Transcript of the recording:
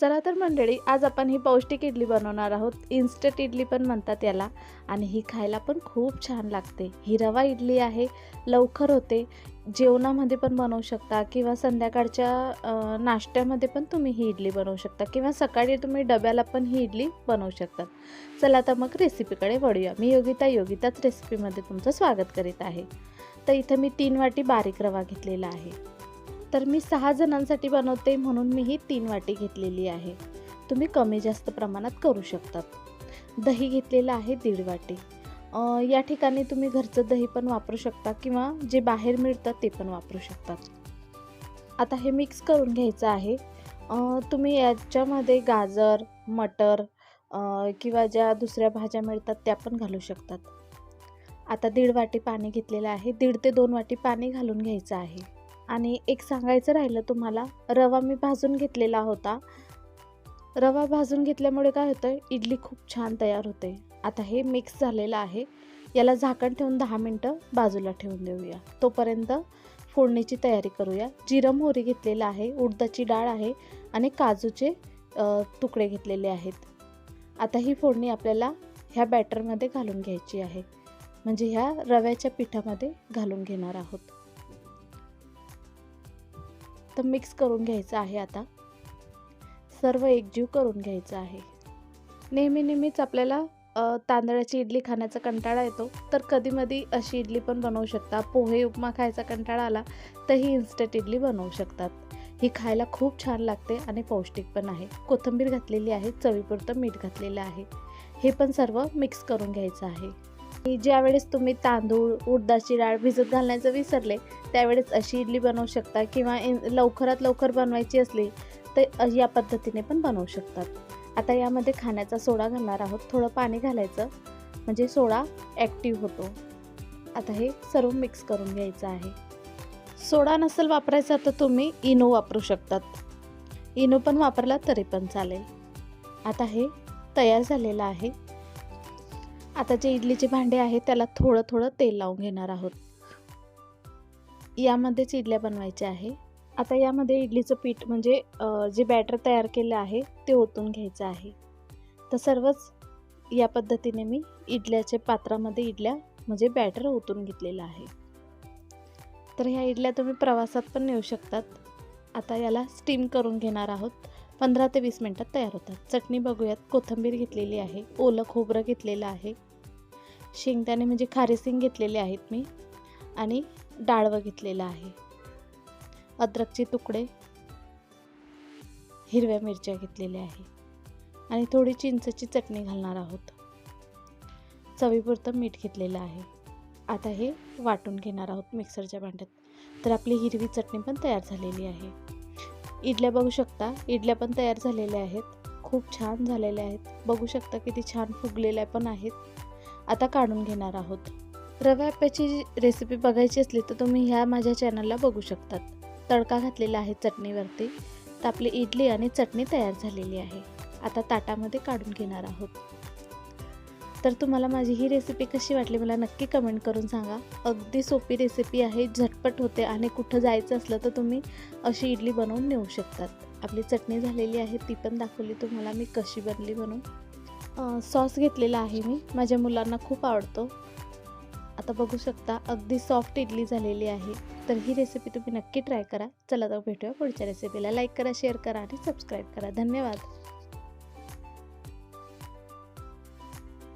चला तर मंडळी आज आपण ही पौष्टिक इडली बनवणार आहोत. इन्स्टंट इडली पण म्हणतात याला. आणि ही खायला पण खूप छान लागते. ही रवा इडली आहे. लवकर होते. जेवणामध्ये पण बनवू शकता किंवा संध्याकाळच्या नाश्त्यामध्ये पण तुम्ही ही इडली बनवू शकता किंवा सकाळी तुम्ही डब्याला पण ही इडली बनवू शकता. चला तर मग रेसिपीकडे वळूया. मी योगिता योगिताच रेसिपीमध्ये तुमचं स्वागत करीत आहे. तर इथं मी तीन वाटी बारीक रवा घेतलेला आहे. तर मी सहा जणांसाठी बनवते म्हणून मी ही तीन वाटी घेतलेली आहे. तुम्ही कमी जास्त प्रमाणात करू शकतात दही घेतलेलं आहे दीड वाटी. या ठिकाणी तुम्ही घरचं दही पण वापरू शकता किंवा जे बाहेर मिळतं ते पण वापरू शकतात आता हे मिक्स करून घ्यायचं आहे. तुम्ही याच्यामध्ये गाजर मटर किंवा ज्या दुसऱ्या भाज्या मिळतात त्या पण घालू शकतात. आता दीड वाटी पाणी घेतलेलं आहे. दीड ते दोन वाटी पाणी घालून घ्यायचं आहे. आणि एक सांगायचं राहिलं तुम्हाला रवा मी भाजून घेतलेला होता. रवा भाजून घेतल्यामुळे काय होतं इडली खूप छान तयार होते. आता हे मिक्स झालेलं आहे. याला झाकण ठेवून दहा मिनटं बाजूला ठेवून देऊया. तोपर्यंत फोडणीची तयारी करूया. जिरं मोहरी घेतलेलं आहे उडदाची डाळ आहे आणि काजूचे तुकडे घेतलेले आहेत. आता ही फोडणी आपल्याला ह्या बॅटरमध्ये घालून घ्यायची आहे. म्हणजे ह्या रव्याच्या पिठामध्ये घालून घेणार आहोत. तर मिक्स करून घ्यायचं आहे आता. सर्व एकजीव करून घ्यायचं आहे. नेहमी नेहमीच आपल्याला तांदळाची इडली खाण्याचा कंटाळा येतो. तर कधीमधी अशी इडली पण बनवू शकता. पोहे उपमा खायचा कंटाळा आला तर ही इन्स्टंट इडली बनवू शकतात. ही खायला खूप छान लागते आणि पौष्टिक पण आहे. कोथिंबीर घातलेली आहे चवीपुरतं मीठ घातलेलं आहे. हे पण सर्व मिक्स करून घ्यायचं आहे. ज्यावेळेस तुम्ही तांदूळ उडदाची डाळ भिजत घालण्याचं विसरले त्यावेळेस अशी इडली बनवू शकता किंवा इन- लवकरात लवकर बनवायची असली तर या पद्धतीने पण बनवू शकतात. आता यामध्ये खाण्याचा सोडा घालणार आहोत. थोडं पाणी घालायचं. म्हणजे सोडा ॲक्टिव्ह होतो. आता हे सर्व मिक्स करून घ्यायचं आहे. सोडा नसेल वापरायचा तर तुम्ही इनो वापरू शकतात. इनो पण वापरला तरी पण चालेल. आता हे तयार झालेलं आहे. आता जे इडलीचे भांडे आहे त्याला थोडं थोडं तेल लावून घेणार आहोत. यामध्येच इडल्या बनवायच्या आहे. आता यामध्ये इडलीचं पीठ म्हणजे जे बॅटर तयार केलं आहे ते ओतून घ्यायचं आहे. तर सर्वच या पद्धतीने मी इडल्याच्या पात्रामध्ये इडल्या म्हणजे बॅटर ओतून घेतलेलं आहे. तर ह्या इडल्या तुम्ही प्रवासात पण नेऊ शकतात. आता याला स्टीम करून घेणार आहोत. पंधरा ते वीस मिनटात तयार होतात. चटणी बघूयात. कोथिंबीर घेतलेली आहे. ओलं खोबरं घेतलेलं आहे. शेंगदाणे म्हणजे खारेसिंग घेतलेले आहेत मी आणि डाळवं घेतलेलं आहे. अद्रकचे तुकडे हिरव्या मिरच्या घेतलेल्या आहे आणि थोडी चिंचची चटणी घालणार आहोत. चवीपुरतं मीठ घेतलेलं आहे. आता हे वाटून घेणार आहोत मिक्सरच्या भांड्यात. तर आपली हिरवी चटणी पण तयार झालेली आहे. इडल्या बघू शकता इडल्या पण तयार झालेल्या आहेत. खूप छान झालेल्या आहेत. बघू शकता किती छान फुगलेल्या पण आहेत. आता काढून घेणार आहोत. रवा अप्प्याची रेसिपी बघायची असली तर तुम्ही ह्या माझ्या चॅनलला बघू शकतात. तडका घातलेला आहे चटणीवरती. तर आपली इडली आणि चटणी तयार झालेली आहे. आता ताटामध्ये काढून घेणार आहोत. तर तुम्हाला माझी ही रेसिपी कशी वाटली मला नक्की कमेंट करून सांगा. अगदी सोपी रेसिपी आहे झटपट होते आणि कुठं जायचं असलं तर तुम्ही अशी इडली बनवून नेऊ शकतात. आपली चटणी झालेली आहे ती पण दाखवली तुम्हाला मी कशी बनली म्हणून. सॉस घेतलेला आहे मी. माझ्या मुलांना खूप आवडतो. आता बघू शकता अगदी सॉफ्ट इडली झालेली आहे. तर ही रेसिपी तुम्ही नक्की ट्राय करा. चला तर भेटूया पुढच्या रेसिपीला लाईक करा शेअर करा आणि सबस्क्राईब करा. धन्यवाद.